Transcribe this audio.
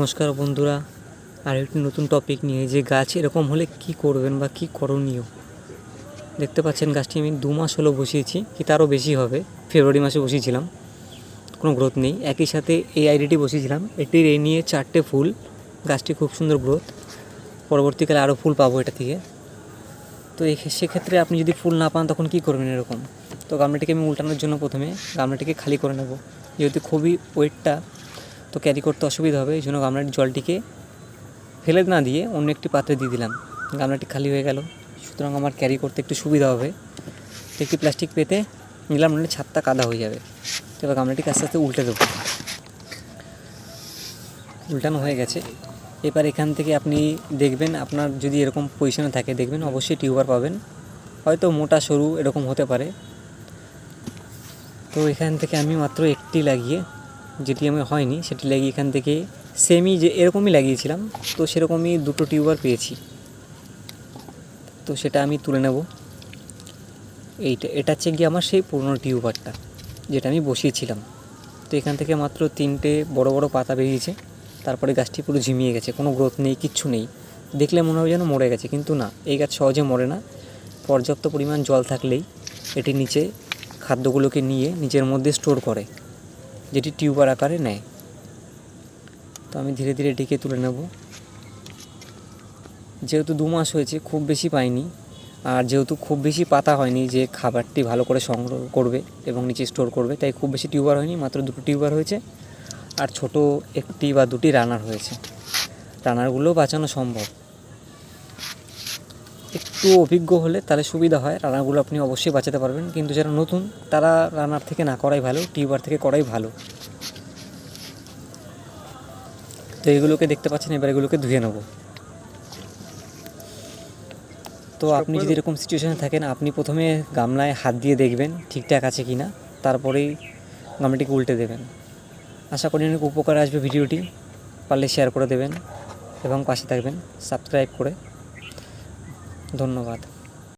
নমস্কার বন্ধুরা আর একটি নতুন টপিক নিয়ে। যে গাছ, এরকম হলে কি করবেন বা কি করণীয়? দেখতে পাচ্ছেন গাছটি আমি দু মাস হলো বসিয়েছি, কি তারও বেশি হবে। ফেব্রুয়ারি মাসে বসিয়েছিলাম, কোনো গ্রোথ নেই। একই সাথে এই আইডিটি বসিয়েছিলাম, এটির এই নিয়ে চারটে ফুল। গাছটি খুব সুন্দর গ্রোথ পরবর্তীকালে আরও ফুল পাবো এটা থেকে। তো এই সেক্ষেত্রে আপনি যদি ফুল না পান, তখন কী করবেন এরকম? তো গামলাটিকে আমি উল্টানোর জন্য প্রথমে গামলাটিকে খালি করে নেব। যেহেতু খুবই ওয়েটটা তো ক্যারি করতে অসুবিধা হবে, এই জন্য গামলার জলটিকে ফেলে না দিয়ে অন্য একটি পাত্রে দিয়ে দিলাম। গামলাটি খালি হয়ে গেল। সুতরাং আমার ক্যারি করতে একটু সুবিধা হবে। তো একটি প্লাস্টিক পেতে নিলাম, নাহলে ছাদটা কাদা হয়ে যাবে। এবার গামলাটিকে আস্তে আস্তে উল্টে দেবো। উল্টানো হয়ে গেছে। এবার এখান থেকে আপনি দেখবেন, আপনার যদি এরকম পজিশনে থাকে, দেখবেন অবশ্যই টিউবার পাবেন। হয়তো মোটা, সরু এরকম হতে পারে। তো এখান থেকে আমি মাত্র একটি লাগিয়ে যেটি আমি হয়নি, সেটি লাগিয়ে এখান থেকে সেমি যে এরকমই লাগিয়েছিলাম, তো সেরকমই দুটো টিউবার পেয়েছি। তো সেটা আমি তুলে নেব। এইটা, এটা হচ্ছে গিয়ে আমার সেই পুরনো টিউবারটা যেটা আমি বসিয়েছিলাম। তো এখান থেকে মাত্র তিনটে বড় বড় পাতা বেরিয়েছে, তারপরে গাছটি পুরো ঝিমিয়ে গেছে, কোনো গ্রোথ নেই, কিচ্ছু নেই। দেখলে মনে হয় যেন মরে গেছে, কিন্তু না, এই গাছ সহজে মরে না। পর্যাপ্ত পরিমাণ জল থাকলেই এটি নিচে খাদ্যগুলোকে নিয়ে নিজের মধ্যে স্টোর করে। যেটি টিউবার আকারে নেয়। তো আমি ধীরে ধীরে এটিকে তুলে নেব। যেহেতু দু মাস হয়েছে, খুব বেশি পাইনি। আর যেহেতু খুব বেশি পাতা হয়নি যে খাবারটি ভালো করে সংগ্রহ করবে এবং নিচে স্টোর করবে, তাই খুব বেশি টিউবার হয়নি, মাত্র দুটো টিউবার হয়েছে। আর ছোট একটি বা দুটি রানার হয়েছে। রানারগুলোও বাঁচানো সম্ভব। একটু অভিজ্ঞ হলে তাহলে সুবিধা হয়। রানারগুলো আপনি অবশ্যই বাঁচাতে পারবেন। কিন্তু যারা নতুন, তারা রানার থেকে না করাই ভালো, টিউবার থেকে করাই ভালো। তো এগুলোকে দেখতে পাচ্ছেন, এবার এগুলোকে ধুয়ে নেব। তো আপনি যদি এরকম সিচুয়েশানে থাকেন, আপনি প্রথমে গামলায় হাত দিয়ে দেখবেন ঠিকঠাক আছে কি না তারপরেই গামলাটিকে উল্টে দেবেন। আশা করি অনেক উপকার আসবে ভিডিওটি। পারলে শেয়ার করে দেবেন এবং পাশে থাকবেন। সাবস্ক্রাইব করে। ধন্যবাদ।